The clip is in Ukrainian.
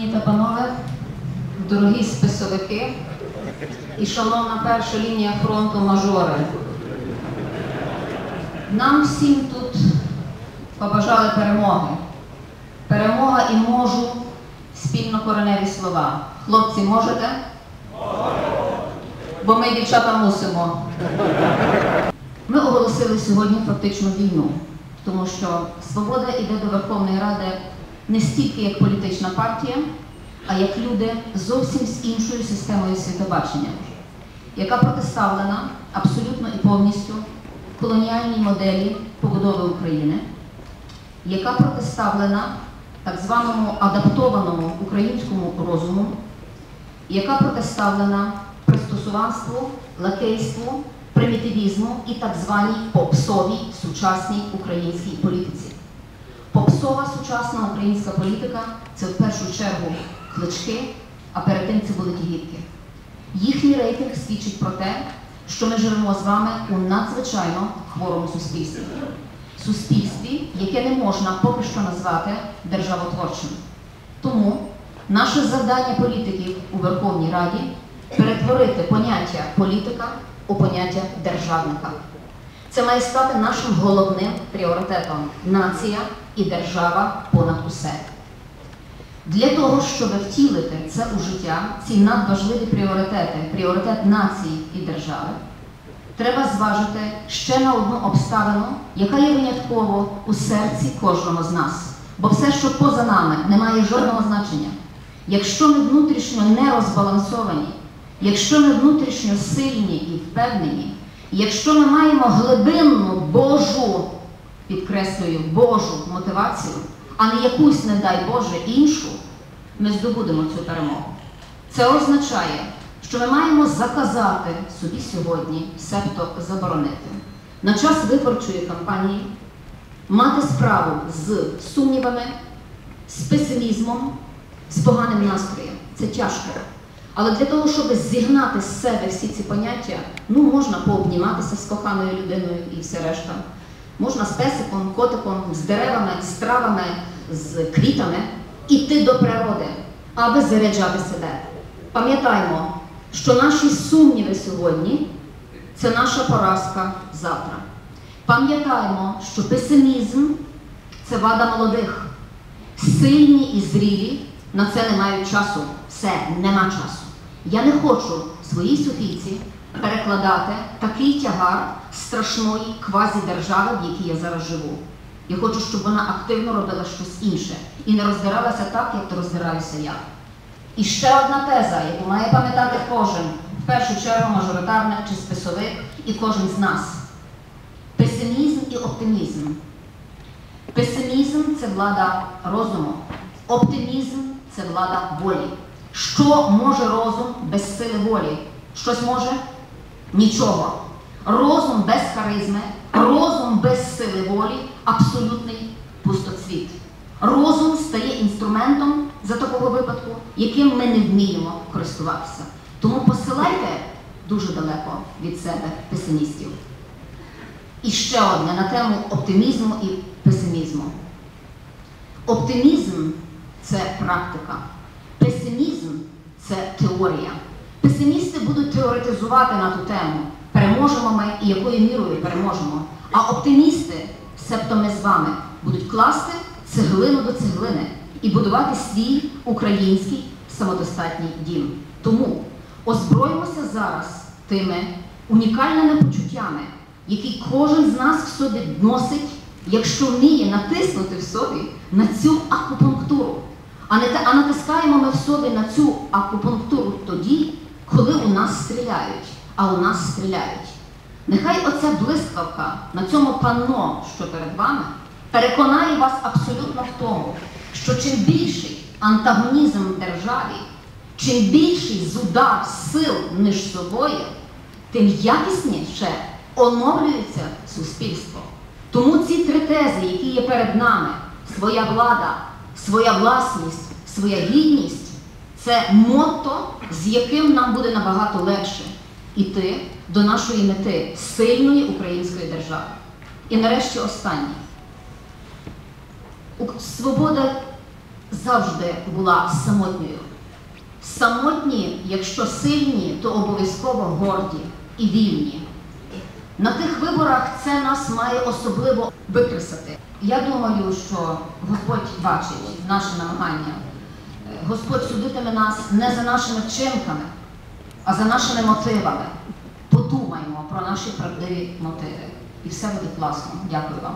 Пані та панове, дорогі списовики і шановна перша лінія фронту мажори. Нам всім тут побажали перемоги. Перемога і можу спільно кореневі слова. Хлопці, можете? Бо ми, дівчата, мусимо. Ми оголосили сьогодні фактично війну, тому що свобода йде до Верховної Ради не стільки як політична партія, а як люди зовсім з іншою системою світобачення, яка протиставлена абсолютно і повністю колоніальній моделі побудови України, яка протиставлена так званому адаптованому українському розуму, яка протиставлена пристосуванству, лакейству, примітивізму і так званій попсовій сучасній українській політиці. Попсова сучасна українська політика це в першу чергу клички, а перед тим це були тігітки. Їхній рейтинг свідчить про те, що ми живемо з вами у надзвичайно хворому суспільстві. Суспільстві, яке не можна поки що назвати державотворчим. Тому наше завдання політиків у Верховній Раді перетворити поняття політика у поняття державника. Це має стати нашим головним пріоритетом нація і держава понад усе. Для того, щоб втілити це у життя, ці надважливі пріоритети, пріоритет нації і держави, треба зважити ще на одну обставину, яка є винятково у серці кожного з нас. Бо все, що поза нами, не має жодного значення. Якщо ми внутрішньо не розбалансовані, якщо ми внутрішньо сильні і впевнені, якщо ми маємо глибинну Божу, підкреслюю, Божу мотивацію, а не якусь, не дай Боже, іншу, ми здобудемо цю перемогу. Це означає, що ми маємо заказати собі сьогодні, себто заборонити, на час виборчої кампанії мати справу з сумнівами, з песимізмом, з поганим настроєм. Це тяжко. Але для того, щоб зігнати з себе всі ці поняття, ну можна пообніматися з коханою людиною і все решта. Можна з песиком, котиком, з деревами, з травами, з квітами іти до природи, аби заряджати себе. Пам'ятаймо, що наші сумніви сьогодні це наша поразка завтра. Пам'ятаймо, що песимізм це вада молодих. Сильні і зрілі на це не мають часу. Все, нема часу. Я не хочу своїй Софійці перекладати такий тягар страшної квазідержави, в якій я зараз живу. Я хочу, щоб вона активно робила щось інше і не роздиралася так, як то роздираюся я. І ще одна теза, яку має пам'ятати кожен, в першу чергу мажоритарник чи списовик, і кожен з нас. Песимізм і оптимізм. Песимізм це влада розуму, оптимізм це влада волі. Що може розум без сили волі? Щось може? Нічого. Розум без харизми, розум без сили волі абсолютний пустоцвіт. Розум стає інструментом за такого випадку, яким ми не вміємо користуватися. Тому посилайте дуже далеко від себе песимістів. І ще одне на тему оптимізму і песимізму. Оптимізм це практика, песимізм це теорія. Песимісти будуть теоретизувати на ту тему, переможемо ми і якою мірою переможемо. А оптимісти, себто ми з вами, будуть класти цеглину до цеглини і будувати свій український самодостатній дім. Тому озброїмося зараз тими унікальними почуттями, які кожен з нас в собі носить, якщо вміє натиснути в собі на цю акупунктуру. А не а натискаємо ми в собі на цю акупунктуру тоді, коли у нас стріляють, а у нас стріляють. Нехай оця блискавка на цьому панно, що перед вами, переконає вас абсолютно в тому, що чим більший антагонізм в державі, чим більший зудар сил між собою, тим якісніше оновлюється суспільство. Тому ці три тези, які є перед нами, своя влада, своя власність, своя гідність, це мотто, з яким нам буде набагато легше йти до нашої мети сильної української держави. І нарешті останнє. Свобода завжди була самотньою. Самотні, якщо сильні, то обов'язково горді і вільні. На тих виборах це нас має особливо викресати. Я думаю, що Господь бачить наше намагання. Господь судитиме нас не за нашими вчинками, а за нашими мотивами. Подумаймо про наші правдиві мотиви. І все буде класно. Дякую вам.